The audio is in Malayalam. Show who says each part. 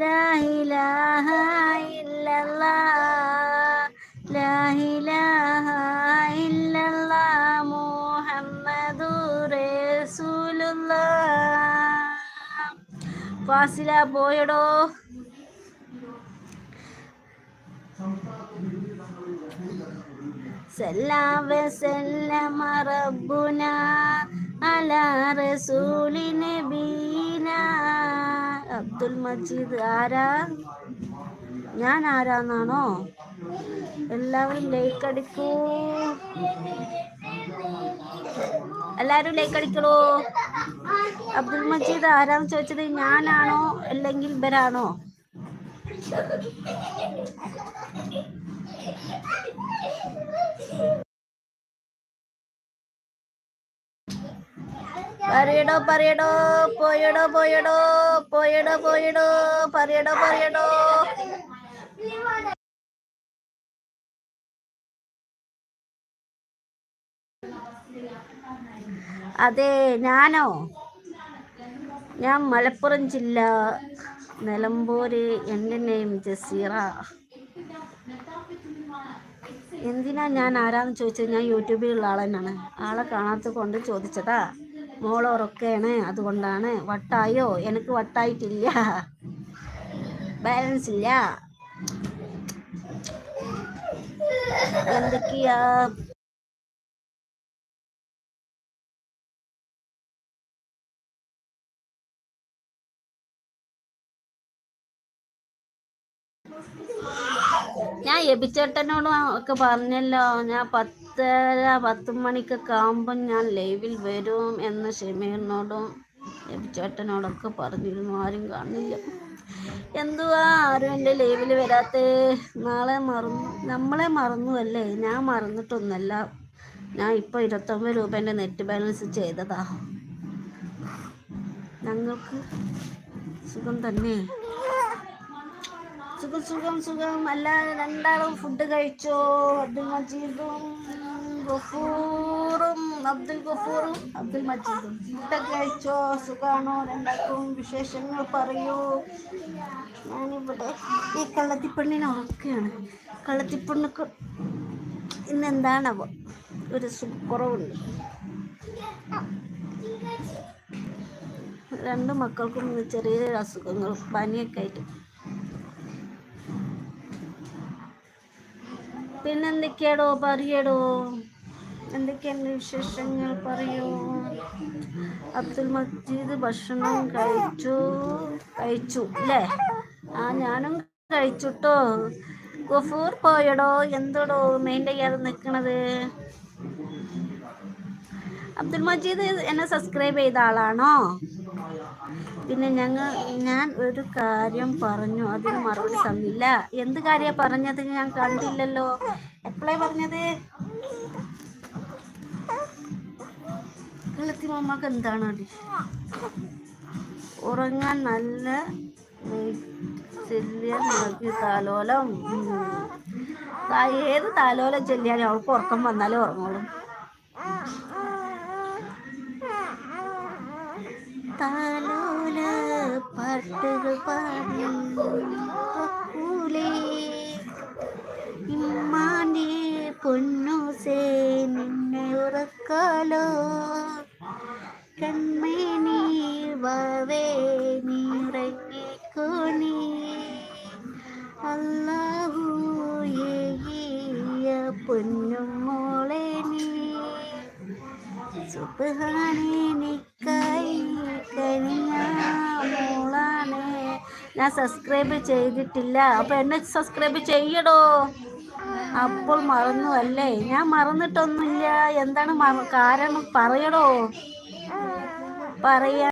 Speaker 1: لا إله إلا الله لا إله إلا الله محمد رسول الله ഫാസില പോയടോ സല്ലാം വസല്ലമ റബ്ബുന അലാ റസൂലി നബീന അബ്ദുൽ മജീദ്. ആരാ? ഞാൻ ആരാന്നാണോ? എല്ലാവരും ലൈക്ക് അടിക്കൂ. എല്ലാവരും ലൈക്ക് അടിക്കണോ? അബ്ദുൽ മജീദ് ആരാന്ന് ചോദിച്ചത് ഞാനാണോ അല്ലെങ്കിൽ ഇവരാണോ? പറയടോ പറയടോ പോയടോ പോയടോ പോയടോ പോയടോ പറയടോ പറയടോ. അതെ ഞാനോ? ഞാൻ മലപ്പുറം ജില്ല നിലമ്പൂര് എന്റെ നെയിം ജസീറ. എന്തിനാ ഞാൻ ആരാന്ന് ചോദിച്ചത്? ഞാൻ യൂട്യൂബിലുള്ള ആളെന്നാണ്. ആളെ കാണാത്ത കൊണ്ട് ചോദിച്ചതാ. മോൾ ഉറക്കാണ് അതുകൊണ്ടാണ് വട്ടായോ എനിക്ക് വട്ടായിട്ടില്ല ബാലൻസ് ഇല്ല എന്തൊക്കെയാ ഞാൻ എബിച്ചേട്ടനോടും ഒക്കെ പറഞ്ഞല്ലോ ഞാൻ പത്തര പത്ത് മണിക്കൊക്കെ ആകുമ്പോൾ ഞാൻ ലൈവിൽ വരും എന്ന് ഷമീറിനോടും എബിച്ചേട്ടനോടൊക്കെ പറഞ്ഞിരുന്നു ആരും കാണില്ല. എന്തുവാ ആരും എന്റെ ലൈവിൽ വരാത്ത? നാളെ മറന്നു നമ്മളെ മറന്നു അല്ലേ ഞാൻ മറന്നിട്ടൊന്നല്ല. ഞാൻ ഇപ്പോൾ ഇരുപത്തൊമ്പത് രൂപ എന്റെ നെറ്റ് ബാലൻസ് ചെയ്തതാ. ഞങ്ങൾക്ക് സുഖം തന്നെ. സുഖം സുഖം സുഖം. അല്ല രണ്ടാളും ഫുഡ് കഴിച്ചോ? അബ്ദുൽ മജീദും ഗഫൂറും അബ്ദുൽ ഗഫൂറും അബ്ദുൽ മജീദും. ഫുഡൊക്കെ കഴിച്ചോ? സുഖാണോ? രണ്ടാൾക്കും വിശേഷങ്ങൾ പറയൂ. ഞാനിവിടെ ഈ കള്ളത്തിപ്പെണ്ണിനെ ഉറക്കുകയാണ്. കള്ളത്തിപ്പെണ്ണക്ക് ഇന്ന് എന്താണവോ? ഒരു കുറവുണ്ട് രണ്ട് മക്കൾക്കും ചെറിയ അസുഖങ്ങൾ പനിയൊക്കെ ആയിട്ട്. പിന്നെന്തൊക്കെയാടോ പറയടോ? എന്തൊക്കെയാണ് വിശേഷങ്ങൾ പറയൂ. അബ്ദുൽ മജീദ് ഭക്ഷണം കഴിച്ചു. കഴിച്ചു അല്ലേ? ആ ഞാനും കഴിച്ചുട്ടോ ഗഫൂർ പോയടോ. എന്തോടോ മെയിൻ ചെയ്യാതെ നിൽക്കണത് അബ്ദുൽ മജീദ് എന്നെ സബ്സ്ക്രൈബ് ചെയ്ത ആളാണോ? പിന്നെ ഞങ്ങൾ ഞാൻ ഒരു കാര്യം പറഞ്ഞു അതിന് മറുപടി തന്നില്ല. എന്ത് കാര്യം പറഞ്ഞത്? ഞാൻ കണ്ടില്ലല്ലോ. എപ്പോഴേ പറഞ്ഞത്? കളത്തി മാമാക്ക് എന്താണ് അടി ഉറങ്ങാൻ നല്ല താലോലം. ഏത് താലോലം ചെല്ലിയാലും അവൾക്ക് ഉറക്കം വന്നാലേ ഉറങ്ങോളും താലോല പാട്ടുകൾ പാടി. ഇമ്മാനെ പൊന്നൂസേ നിന്നെ ഉറക്കാലോ. കൺമേനി വാവേ നീറങ്ങിക്കോണി അല്ലാഹൂയ പൊന്നും മോളെ നീ. കനിഞ്ഞ മോളാണ് ഞാൻ സബ്സ്ക്രൈബ് ചെയ്തിട്ടില്ല. അപ്പൊ എന്നെ സബ്സ്ക്രൈബ് ചെയ്യടോ. അപ്പോൾ മറന്നു അല്ലേ ഞാൻ മറന്നിട്ടൊന്നുമില്ല. എന്താണ് കാരണം പറയടോ. പറയാ